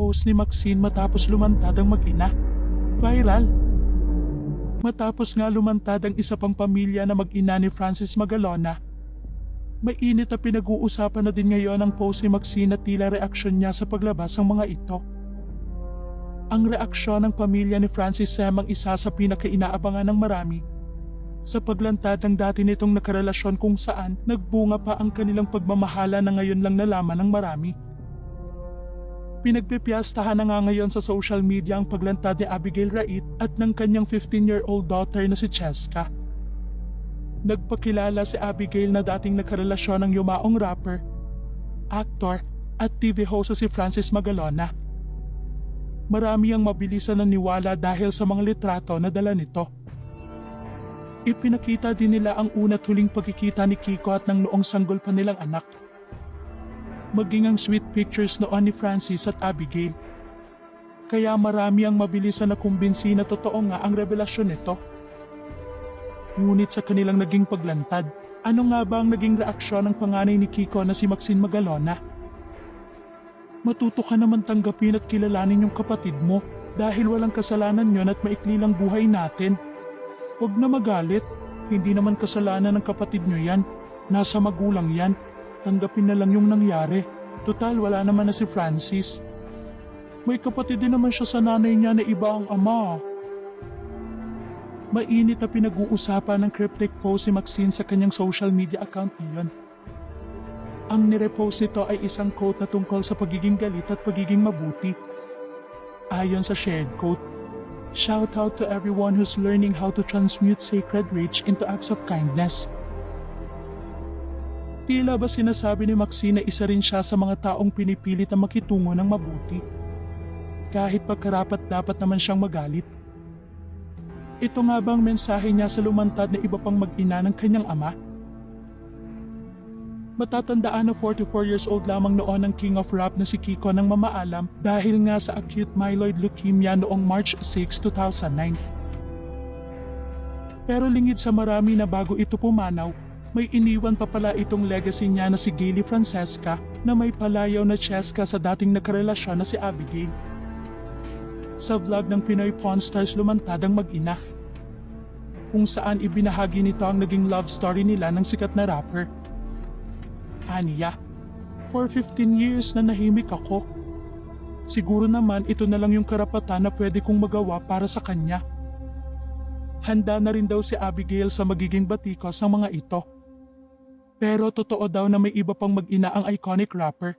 post ni Maxine matapos lumantad ang mag-ina. Viral. Matapos nga lumantad ang isa pang pamilya na mag-ina ni Francis Magalona, mainit na pinag-uusapan na din ngayon ang post ni Maxine at tila reaksyon niya sa paglabas ng mga ito. Ang reaksyon ng pamilya ni Francis Sam ang isa sa pinakainaabangan ng marami sa paglantad ng dati nitong nakarelasyon kung saan nagbunga pa ang kanilang pagmamahala na ngayon lang nalaman ng marami. Pinagpipiyastahan na nga ngayon sa social media ang paglantad ni Abigail Rait at ng kanyang 15-year-old daughter na si Cheska. Nagpakilala si Abigail na dating nakarelasyon ng yumaong rapper, actor at TV host si Francis Magalona. Marami ang mabilisan na niwala dahil sa mga litrato na dala nito. Ipinakita din nila ang una tuling pagkikita ni Kiko at ng noong sanggol pa nilang anak. Maging ang sweet pictures noon ni Francis at Abigail. Kaya marami ang mabilisan na kumbinsi na totoo nga ang revelasyon nito. Ngunit sa kanilang naging paglantad, ano nga ba ang naging reaksyon ng panganay ni Kiko na si Maxine Magalona? Matuto ka naman tanggapin at kilalanin yung kapatid mo dahil walang kasalanan yon at maikli lang buhay natin. Huwag na magalit. Hindi naman kasalanan ng kapatid nyo yan. Nasa magulang yan. Tanggapin na lang yung nangyari. Total, wala naman na si Francis. May kapatid din naman siya sa nanay niya na iba ang ama. Mainit na pinag-uusapan ng cryptic post si Maxine sa kanyang social media account ngayon. Ang nirepost nito ay isang quote na tungkol sa pagiging galit at pagiging mabuti. Ayon sa shared quote, Shout out to everyone who's learning how to transmute sacred rage into acts of kindness. Tila ba sinasabi ni Maxine na isa rin siya sa mga taong pinipilit na makitungo ng mabuti? Kahit pagkarapat dapat naman siyang magalit. Ito nga ba ang mensahe niya sa lumantad na iba pang mag-ina ng kanyang ama? Matatandaan na 44 years old lamang noon ang King of Rap na si Kiko ng mamaalam dahil nga sa acute myeloid leukemia noong March 6, 2009. Pero lingid sa marami na bago ito pumanaw, may iniwan pa pala itong legacy niya na si Gaily Francesca na may palayaw na Cheska sa dating nakarelasyon na si Abigail. Sa vlog ng Pinoy Pawn Stars lumantad ang mag-ina kung saan ibinahagi nito ang naging love story nila ng sikat na rapper. Aniya, for 15 years na nahimik ako. Siguro naman ito na lang yung karapatan na pwede kong magawa para sa kanya. Handa na rin daw si Abigail sa magiging batikos ng mga ito. Pero totoo daw na may iba pang mag-ina ang iconic rapper.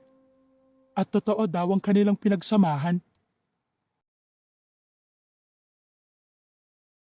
At totoo daw ang kanilang pinagsamahan.